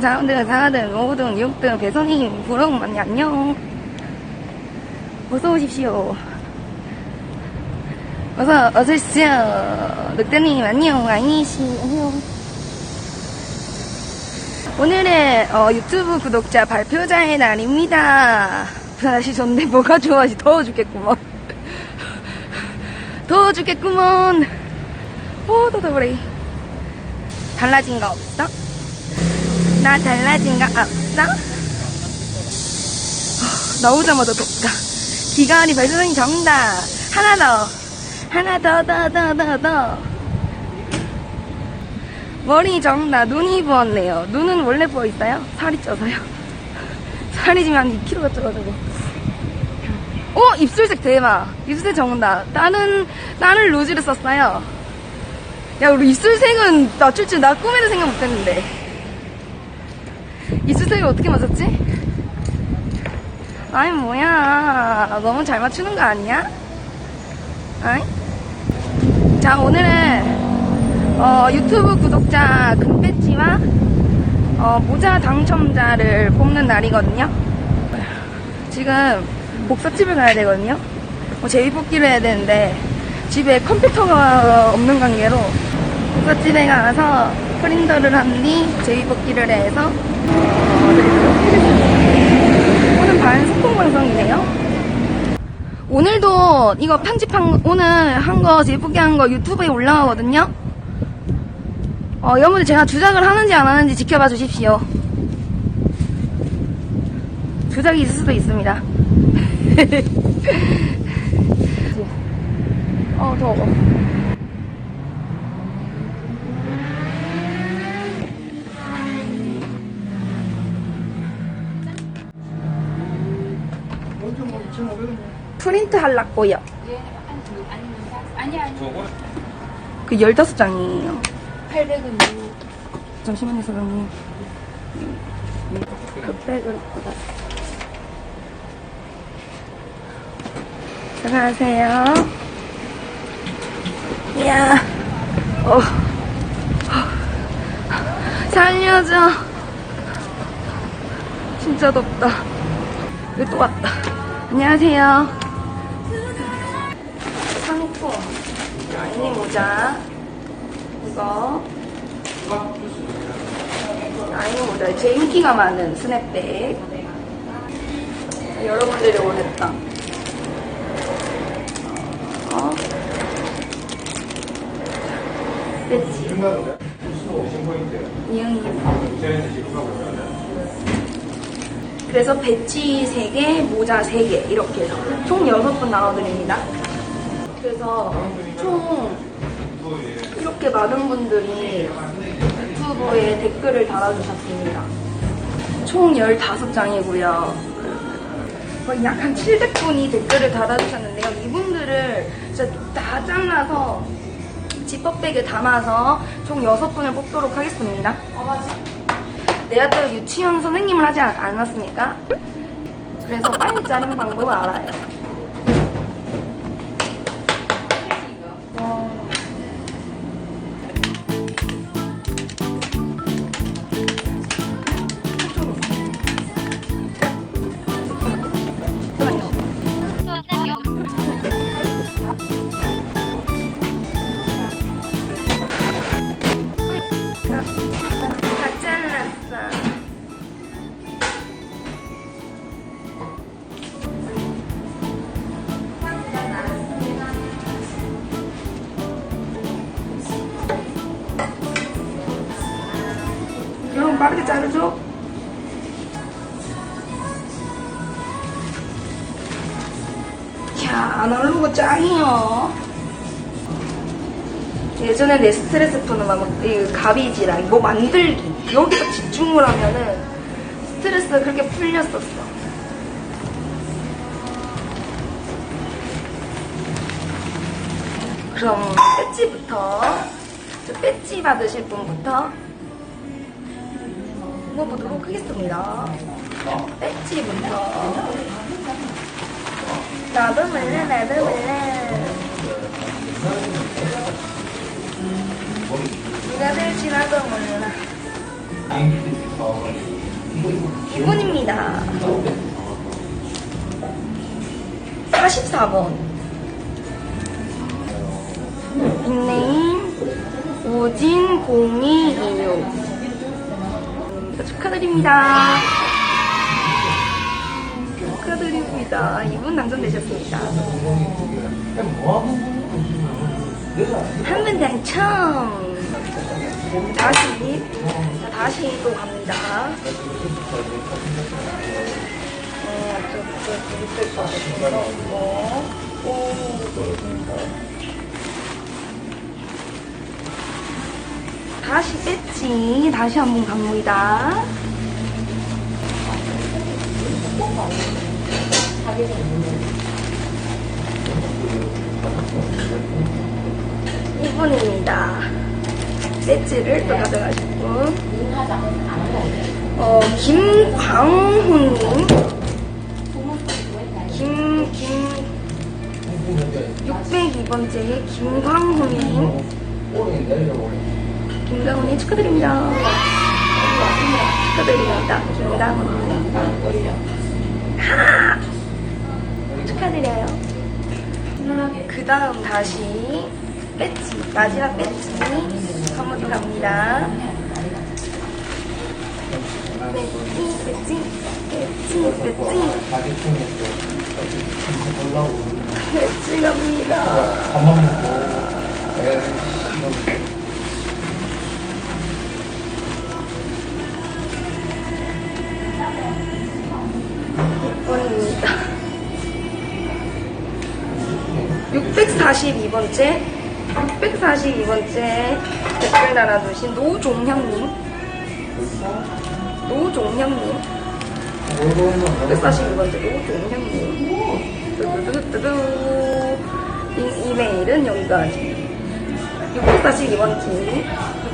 의경이, 사원등, 사등, 오등, 육등, 배선님, 부릉만이 안녕. 어서 오십시오. 어서, 어서 오십시오. 늑대님, 안녕, 아이씨, 안녕. 오늘은 어, 유튜브 구독자 발표자의 날입니다. 날씨 좋은데 뭐가 좋아지 더워 죽겠구먼. 더워 죽겠구먼. 오, 더 더워래. 달라진 거 없어? 나 달라진 거 없어? 어, 나오자마자 덥다. 기가은이 발전이 정답. 하나 더. 하나 더, 더, 더, 더, 더. 머리 정답. 눈이 부었네요. 눈은 원래 부어 있어요? 살이 쪄서요. 살이 지금 한 2kg가 쪄가지고. 어? 입술색 대박. 입술색 정답. 나는, 나는 루즈를 썼어요. 야, 우리 입술색은 낮출 줄 나 꿈에도 생각 못 했는데. 입술색을 어떻게 맞췄지? 아니, 뭐야. 너무 잘 맞추는 거 아니야? 아이? 자, 오늘은, 어, 유튜브 구독자 금배지와, 어, 모자 당첨자를 뽑는 날이거든요. 지금 복사집을 가야 되거든요. 뭐 제비뽑기를 해야 되는데, 집에 컴퓨터가 없는 관계로 복사집에 가서 프린터를 한 뒤 제비뽑기를 해서. 오늘 반 소통 방송이네요. 오늘도 이거 편집한 오늘 한 거 제비뽑기 한거 유튜브에 올라가거든요. 어, 여러분들 제가 주작을 하는지 안 하는지 지켜봐 주십시오. 주작이 있을 수도 있습니다. 어, 더워. 프린트 할라고요. 아니 아니 그 15장이에요. 800은 잠시만요, 사장님. 흑백을 보다. 안녕하세요. 이야, 어, 어, 살려줘. 진짜 덥다. 여기 또 왔다. 안녕하세요. 모자. 이거. 아이니 모자. 제 인기가 많은 스냅백. 여러분들이 원했던. 어? 이응이. 그래서 배지 3개, 모자 3개 이렇게 해서 총 6분 나눠드립니다. 그래서 총 이렇게 많은 분들이 유튜브에 댓글을 달아주셨습니다. 총 15장이고요. 거의 약 한 700분이 댓글을 달아주셨는데요. 이분들을 진짜 다 잘라서 지퍼백에 담아서 총 6분을 뽑도록 하겠습니다. 내가 또 유치원 선생님을 하지 않- 않았습니까? 그래서 빨리 자르는 방법을 알아요. 다 잘랐어. 여러분 빠르게 자르죠? 야, 아날로그 짱이요. 예전에 내 스트레스 푸는 막, 이 가비지랑 뭐 만들기. 여기서 집중을 하면은 스트레스가 그렇게 풀렸었어. 그럼 배지부터, 저 배지 받으실 분부터 먹어보도록 하겠습니다. 배지부터. 나도 몰래, 나도 몰래. 누가 될지 나도 몰라. 이분입니다. 44번. 닉네임 오진공이이요. 축하드립니다. 축하드립니다. 이분 당첨되셨습니다. 한 분 당첨. 다시, 자, 다시 또 갑니다. 다시 뺐지. 다시 한 번 갑니다. 이분입니다. 배지를 또 가져가실 분. 어, 김광훈님. 김, 김, 602번째 김광훈님. 김광훈님 축하드립니다. 축하드립니다. 김광훈님. 하! 축하드려요. 그 다음 다시 배지, 마지막 번더 갑니다. 배지, 배지, 배지, 배지, 배지 갑니다. 번입니다. 642번째, 642번째 댓글 달아주신 노종현님. 노종현님. 642번째 노종현님. 이메일은 여기까지. 642번째,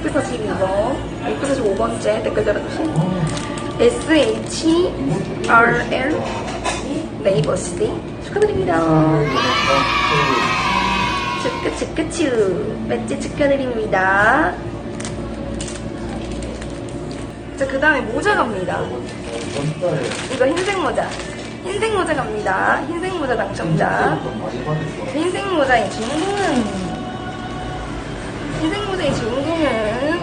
642번, 645번째 댓글 달아주신 SHRL 네이버시티 축하드립니다. 축하 축 배지 축하드립니다. 자, 그 다음에 모자 갑니다. 이거 흰색 모자. 흰색 모자 갑니다. 흰색 모자 당첨자. 흰색 모자의 주인공은 흰색 모자의 주인공은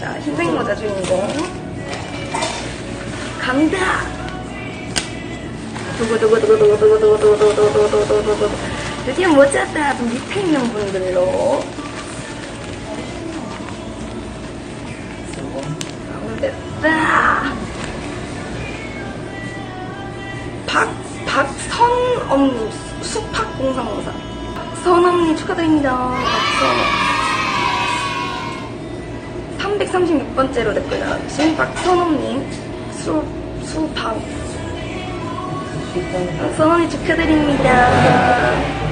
자, 흰색 모자 주인공. 간다! 두구두구두구두구두구두구두구두구두구두구두구. 드디어 모자다. 좀 밑에 있는 분들로. 됐다. 박, 박선엄님, 수팍공상공사. 선엄님 축하드립니다. 박선엄. 336번째로 댓글 달아주신 박선호님 수, 수박 박선호님 축하드립니다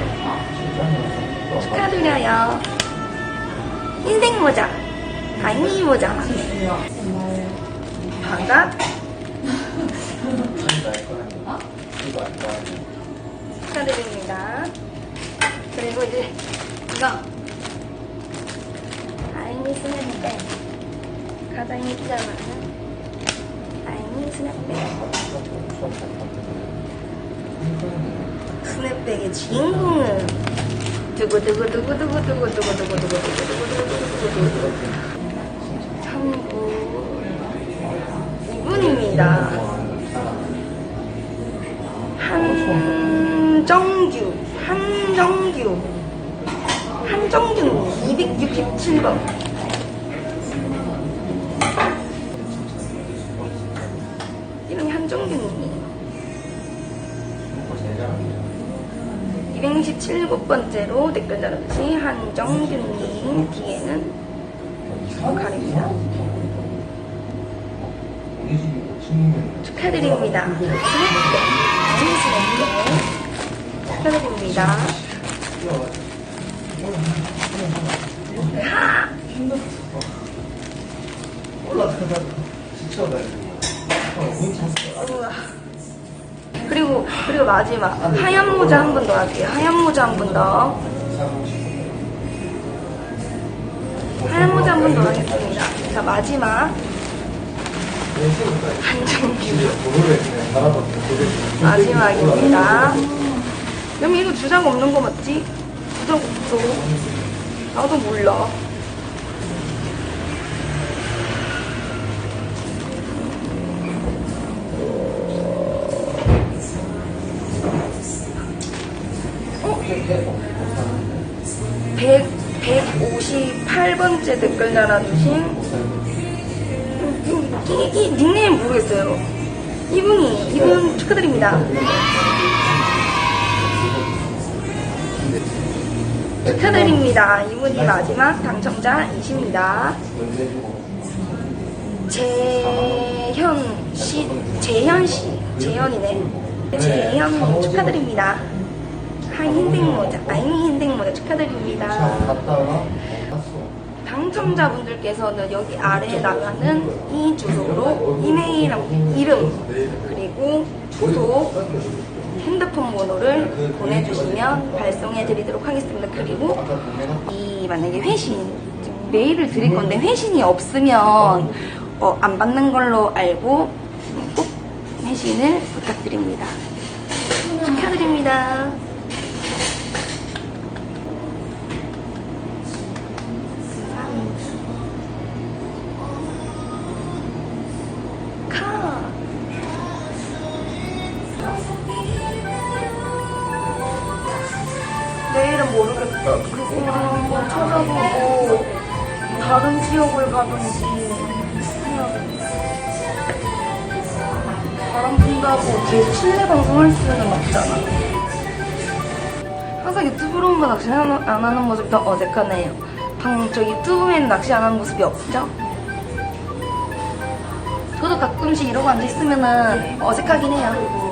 축하드려요. 흰색 모자. 다행히 모자. 반갑 축하드립니다. 그리고 이제 이거. 아이니 스냅백. 가장 많은 아이니 스냅백. 스냅백의 주인공은 두구두구두구두구두구두구두구두구두구두구두구두구두구두구 참고 이분입니다 한정규 한정규 한정규 267번 267번째로 댓글 달아주신 한정규님 뒤에는 가립니다 축하드립니다 축하드립니다 하! 우와. 그리고 그리고 마지막 하얀 모자 한분더 할게요. 하얀 모자 한분 더. 하얀 모자 한 번 더 하겠습니다. 자, 마지막. 한정규. 마지막입니다. 그럼 이거 주장 없는 거 맞지? 주장 없어. 나도 몰라. 158번째 댓글 달아주신 이, 이 닉네임 모르겠어요. 이분이, 이분 축하드립니다. 축하드립니다. 이분이 마지막 당첨자이십니다. 재현 씨, 재현 씨, 재현이네. 재현 축하드립니다. 하이 흰색 모자, 아이 흰색 모자 축하드립니다. 당첨자분들께서는 여기 아래에 나가는 이 주소로 이메일, 이름, 그리고 주소, 핸드폰 번호를 보내주시면 발송해 드리도록 하겠습니다. 그리고 이 만약에 회신, 메일을 드릴 건데 회신이 없으면 어, 안 받는 걸로 알고 꼭 회신을 부탁드립니다. 축하드립니다. 가든지. 바람 분다고 계속 실내 방송할 수는 없잖아. 항상 유튜브로만 낚시 안 하는- 모습이 더 어색하네요. 방, 저 유튜브에는 낚시 안 하는 모습이 없죠? 저도 가끔씩 이러고 앉아있으면 어색하긴 해요.